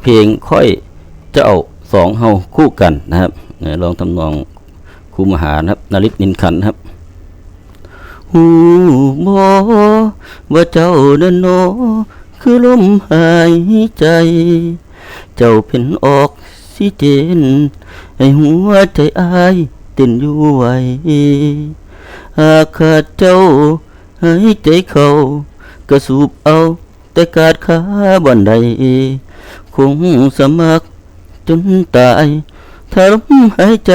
เพลงค่อยเจ้าสองเฮาคู่กันนะครับลองทำนองครูมหานะครับนริศนินขันธ์นะครับหูบอว่าเจ้าเดินโนอคือลมหายใจ เจ้าเป็นออกซิเจนให้หัวใจอายเต้นอยู่ไวหากขาดเจ้าหายใจเขากระสูบเอาแต่กาดขาบันได คงสมัครจนตายถ้าลมหายใจ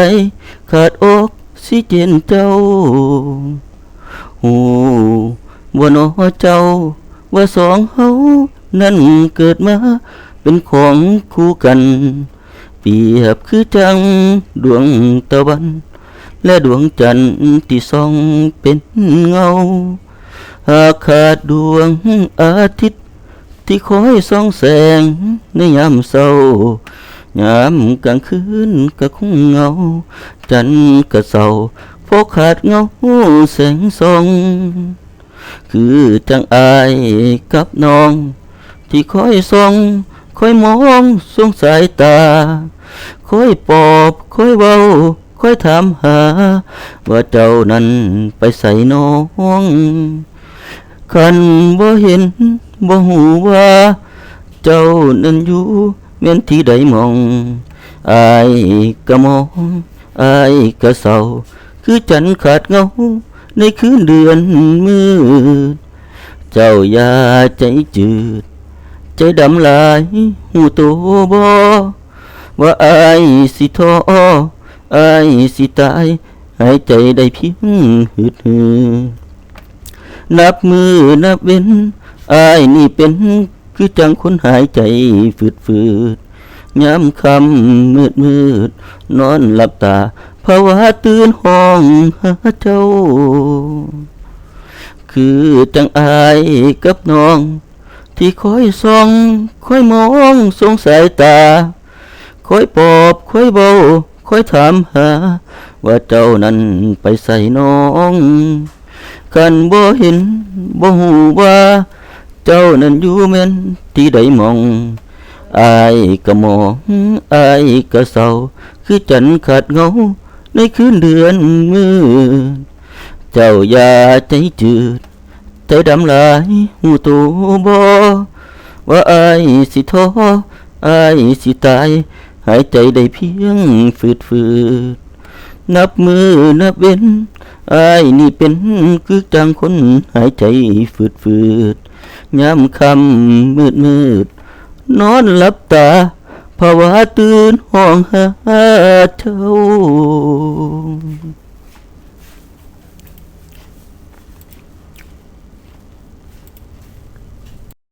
ขาดออกซิเจนเจ้าหูว่าน้อเจ้า ว่าสองเฮานั้นเกิดมา เป็นของคู่กัน เปรียบคือจัง ดวงตะวัน และดวงจันทร์ที่ส่องเป็นเงา หากขาดดวงอาทิตย์ ที่คอยส่องแสงในยามเศร้ายามกลางคืนก็คงเงา จันก็เศร้าเพราะขาดเงาแสงส่อง คือจังอายกับน้อง ที่คอยส่องคอยมองสงสายตา คอยปอบคอยเว้าคอยถามหา ว่าเจ้านั้นไปใส่น้อง คันบ่เห็น บ่หูว่าเจ้านั้นอยู่แม่นที่ใดมองอายก็มองอายก็เศร้าคือจันขาดเงาในคืนเดือนมืดเจ้าอย่าใจจืด ใจดำลายหูตัวบ่ว่าอายสิท้ออายสิตายหายใจได้เพียงหืดหืดนับมือนับเว้น อายนี่เป็นคือจังคนหายใจฝืดฝืดย้ำคำมืดมืด นอนหลับตาภาวะตื่นห้องหาเจ้า คือจังอายกับน้อง ที่คอยส่องคอยมองสงสายตา คอยปอบคอยเบาคอยถามหา ว่าเจ้านั้นไปใส่น้อง กันบ่เห็นบ่หูว่า เจ้านั้นอยู่แม่นที่ใดมองอายก็มองอายก็เศร้าคือจันขาดเงาในคืนเดือนมืดเจ้าอย่าใจจืดใจดำลายหูตัวบ่ว่าอายสิท้ออายสิตาย หายใจได้เพียงฝืดฝืดนับมือนับเว้นอายนี่เป็นคือจังคนหายใจฝืดฝืด ยามคำมืดมืด นอนหลับตาภาวะตื่นห้องหาเท่า